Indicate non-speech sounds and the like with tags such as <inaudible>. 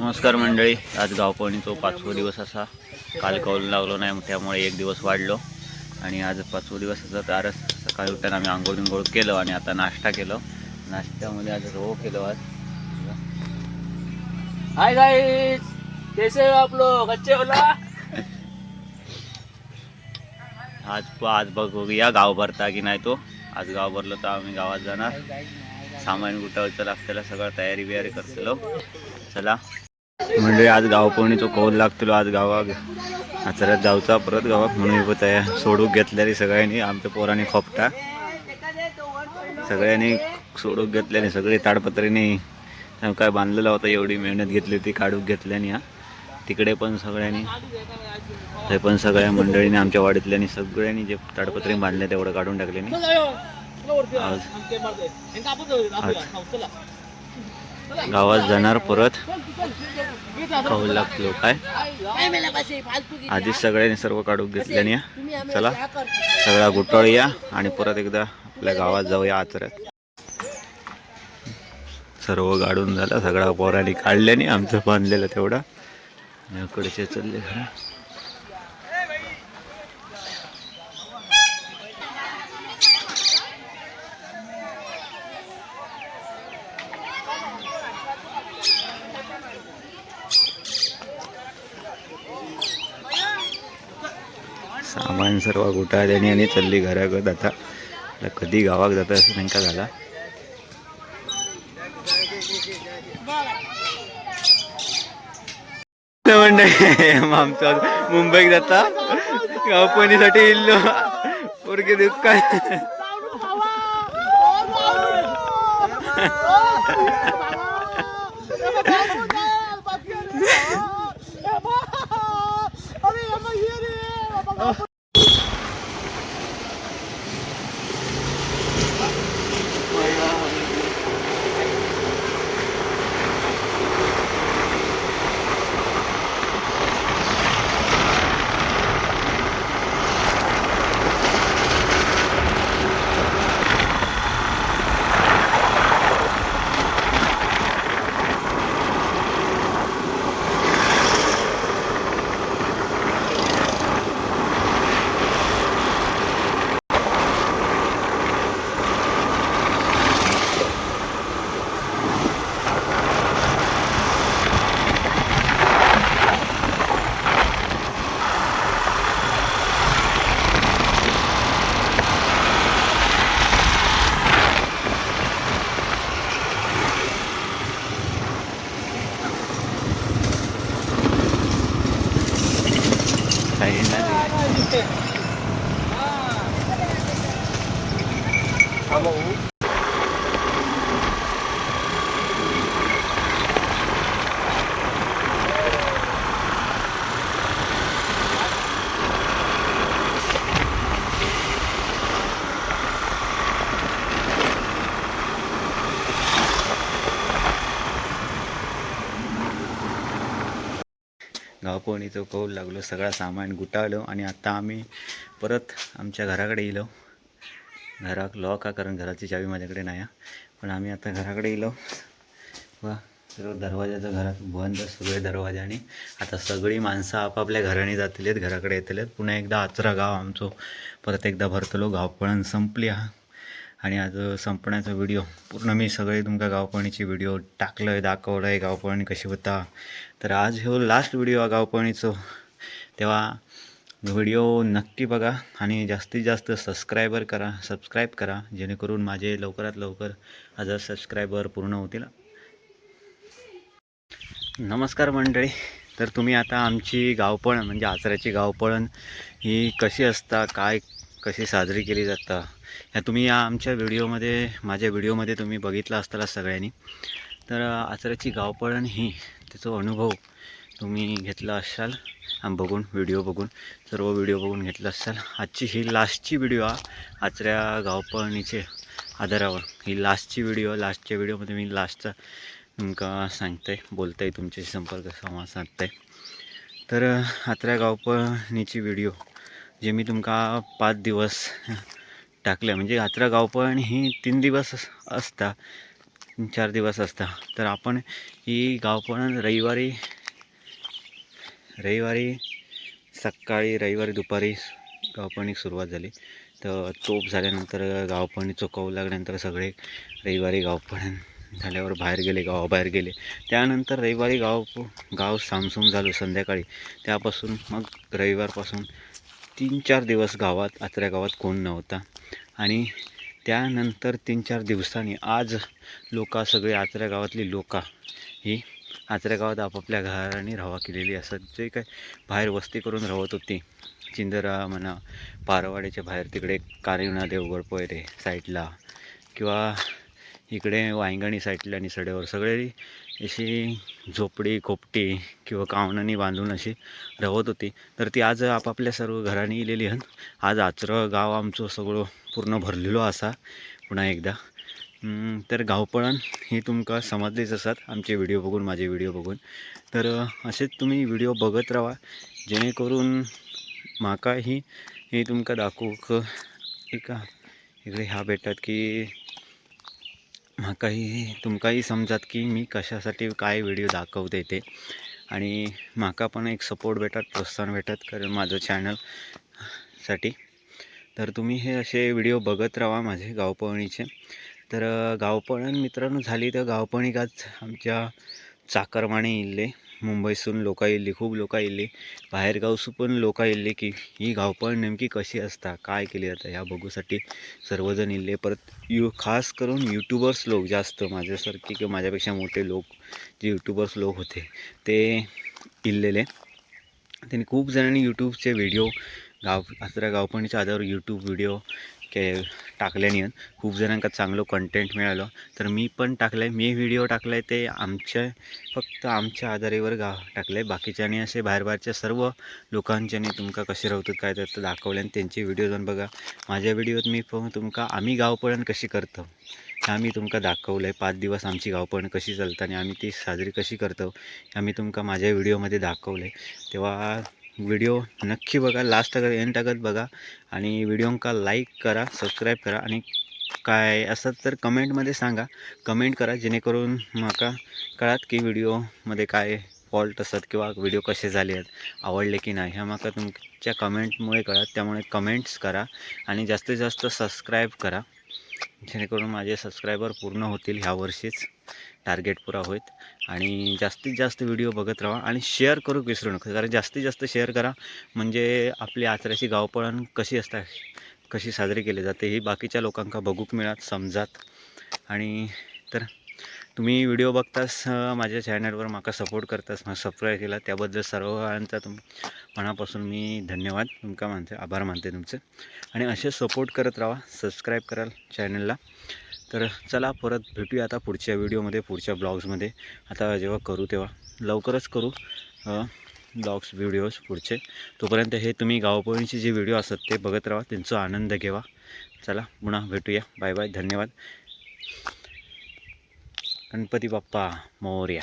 नमस्कार मंडळी. आज गावपळणीचा पाचवा दिवस असा. काल कौल लागलो नाही त्यामुळे एक दिवस वाढलो. आणि आज पाचवा दिवस असा तर आज सकाळी उठताना आम्ही आंघोळ बिंघोळ केलं आणि आता नाश्ता केलो. नाश्त्यामध्ये आज रो केलो आज. हाय गाइस कैसे हो आप लोग? अच्छे हो ना? <laughs> आज आज बघूया गाव भरता की नाही तो. आज गाव भरलो तर आम्ही गावात जाणार. सामान गुटावचं लागतं सगळं तयारी बियारी करतलो. चला. म्हणजे आज गावपणीचो कौल लागतलो आज गावाक आचऱ्यात जाऊचा परत गावाक म्हणून इथं तयार. सोडूक घेतलेली सगळ्यांनी आमच्या पोरांनी खोपटा. सगळ्यांनी सोडूक घेतल्याने सगळी ताडपत्रीने काय बांधलेला होता एवढी मेहनत घेतली होती काढूक घेतल्याने हा. तिकडे पण सगळ्यांनी ते पण सगळ्या मंडळीने आमच्या वाडीतल्यानी सगळ्यांनी जे ताडपत्री बांधले तेवढं काढून टाकले आज गावात जाणार परत. खाऊ लागतो काय? आधीच सगळ्यांनी सर्व काढून घेतल्याने चला सगळा गुटळूया आणि परत एकदा आपल्या गावात जाऊया आचऱ्यात सर्व गाडून झालं सगळा पोरांनी काढल्याने आमचं बांधलेलं तेवढा. इकडचे चालले सामान सर्व गुटाळल्याने आणि चालली घरागत आता. कधी गावाक जाता असं त्यांका झाला. तर मंडळी आमचा मुंबईत जाता. गावपणीसाठी इल्लो. पोरगे दुःख गावपवणीचं कौल लागलो सगळा सामान गुटाळलो आणि आता आम्ही परत आमच्या घराकडे येलो घराक लॉक हा कारण घराची चावी माझ्याकडे नाही हा. पण आम्ही आता घराकडे येलो व सर्व दरवाजाचं घरात बंद सगळे दरवाजाने. आता सगळी माणसं आपापल्या घराने आहेत घराकडे येतलेत. पुन्हा एकदा आचरा गाव आमचो. परत एकदा भरतलो गावपळण संपली हा. आणि आज संपण्याचा व्हिडिओ पूर्ण मी सगळे तुमका गावपळणीची व्हिडिओ टाकलं आहे दाखवलं आहे गावपळणी कशी होता. तर आज हो लास्ट व्हिडिओ हा तेव्हा व्हिडिओ नक्की बघा आणि जास्तीत जास्त सबस्क्रायबर करा सबस्क्राईब करा जेणेकरून माझे लवकरात लवकर हजार सबस्क्रायबर पूर्ण होतील. नमस्कार मंडळी. तर तुम्ही आता आमची गावपळण म्हणजे आचऱ्याची गावपळण ही कशी असता काय कशी साजरी केली जातं ह्या तुम्ही या आमच्या व्हिडिओमध्ये माझ्या व्हिडिओमध्ये तुम्ही बघितला असताला सगळ्यांनी. तर आचऱ्याची गावपळण ही त्याचा अनुभव तुम्ही घेतला असाल आम बघून व्हिडिओ बघून सर्व व्हिडिओ बघून घेतला असाल. आजची ही लास्टची व्हिडिओ हा आचऱ्या गावपळणीचे आधारावर. ही लास्टची व्हिडिओ लास्टच्या व्हिडिओमध्ये मी लास्टचा तुमका सांगताय बोलताय तुमच्याशी संपर्क संवाद साधताय. तर आत्र्या गावपळणीची व्हिडिओ जे मी तुमका पाच दिवस टाकले. म्हणजे यात्रा गावपळण ही तीन दिवस असता चार दिवस असता. तर आपण ही गावपण रविवारी रविवारी सकाळी रविवारी दुपारी गावपणीक सुरुवात झाली. तर चोप झाल्यानंतर गावपणी कौल लागल्यानंतर सगळे रविवारी गावपण झाल्यावर बाहेर गेले गावाबाहेर गेले. त्यानंतर रविवारी गाव गाव सामसूम झालो संध्याकाळी. त्यापासून मग रविवारपासून तीन चार दिवस गावात आत्र्या गावात कोण नव्हता. आणि त्यानंतर तीन चार दिवसांनी आज लोका सगळे आत्र्या गावातली लोका ही आत्र्या गावात आपापल्या घराने राहावा केलेली असत. जे काय बाहेर वस्ती करून राहत होती चिंदरा म्हणा पारवाड्याच्या बाहेर तिकडे कारिवणा देवगड पोयरे साईडला किंवा इकडे वायंगणी साईडला निसड्यावर सगळे अशी झोपडी खोपटी किंवा कावणानी बांधून अशी राहत होती. तर ती आज आपापल्या सर्व घरांनी इलेली आहेत आज आचरं गाव आमचं सगळं पूर्ण भरलेलो असा पुन्हा एकदा. तर गावपळण हे तुमका समजलेच असतात आमचे व्हिडिओ बघून माझे व्हिडिओ बघून. तर असेच तुम्ही व्हिडिओ बघत राहा. जेणेकरून म्हाका ही हे तुमका दाखवूक एक इकडे ह्या भेटतात की म्हाकाही तुमकाही समजात की मी कशासाठी काय व्हिडिओ दाखवते ते. आणि म्हाका पण एक सपोर्ट भेटत प्रोत्साहन भेटत कारण माझं चॅनलसाठी. तर तुम्ही हे असे व्हिडिओ बघत राहा माझे गावपळणीचे. तर गावपळण मित्रांनो झाली तर गावपळणीक आज आमच्या चाकरमाने इल्ले. मुंबईसून लोक येयल्ली खूप लोक येयल्ली बाहेरगावसून पण लोक येयल्ली की ही गावपळ नेमकी कशी असता? काय केली जातं ह्या बघूसाठी सर्वजण येले परत यू खास करून यूट्यूबर्स लोक जास्त माझ्यासारखे किंवा माझ्यापेक्षा मोठे लोक जे यूट्यूबर्स लोक होते ते इल्लेले. त्यांनी खूप जणांनी यूट्यूबचे व्हिडिओ गाव आचरा गावपणीच्या आधार यूट्यूब व्हिडिओ के टाकल्याने खूप जणांका चांगलं कंटेंट मिळालं. तर मी पण टाकलं आहे मी व्हिडिओ टाकला आहे ते आमच्या फक्त आमच्या आधारेवर गा टाकलं आहे बाकीच्याने असे बाहेरबाहेरच्या सर्व लोकांच्यानी तुमका कसे राहतात काय तर दाखवले आणि त्यांचे व्हिडिओ जाऊन बघा. माझ्या व्हिडिओत मी पण तुमका आम्ही गावपळण कशी करतो? हे आम्ही तुमका दाखवलं आहे पाच दिवस आमची गावपळण कशी चालतं आणि आम्ही ती साजरी कशी करतो हे आम्ही तुमका माझ्या व्हिडिओमध्ये दाखवलं आहे तेव्हा व्हिडिओ नक्की बघा. लास्ट टाकत एंड टाकत बघा. आणि व्हिडिओंका लाईक करा सबस्क्राईब करा. आणि काय असं तर कमेंटमध्ये सांगा. कमेंट करा जेणेकरून माका कळात की व्हिडिओमध्ये काय फॉल्ट असतात किंवा व्हिडिओ कसे झाले आहेत आवडले की नाही ह्या माका तुमच्या कमेंटमुळे कळत. त्यामुळे कमेंट्स करा आणि जास्तीत जास्त सबस्क्राईब करा. जेणेकरून माझे सबस्क्रायबर पूर्ण होतील ह्या वर्षीच. टार्गेट पुरा होईल. आणि जास्तीत जास्त व्हिडिओ बघत राहा आणि शेअर करू विसरू नका. कारण जास्तीत जास्त शेअर करा म्हणजे आपली आचऱ्याची गावपळण कशी असतात कशी साजरी केली जाते ही बाकीच्या लोकांका बघूक मिळत समजात. आणि तर तुम्ही व्हिडिओ बघताच माझ्या चॅनलवर माका सपोर्ट करतास मला सबस्क्राईब केला त्याबद्दल सर्वांचा तुम मनापासून मी धन्यवाद. तुमका मानते आभार मानते तुमचे. आणि असे सपोर्ट करत राहा सबस्क्राईब कराल चॅनलला तर चला परत भेटूया आता पुढच्या व्हिडिओमध्ये पुढच्या ब्लॉग्समध्ये. आता जेव्हा करू तेव्हा लवकरच करू ब्लॉग्स व्हिडिओज पुढचे. तोपर्यंत हे तुम्ही गावपळीचे जे व्हिडिओ असतात ते बघत राहा त्यांचा आनंद घेवा. चला पुन्हा भेटूया. बाय बाय धन्यवाद. गणपती बाप्पा मोर्या.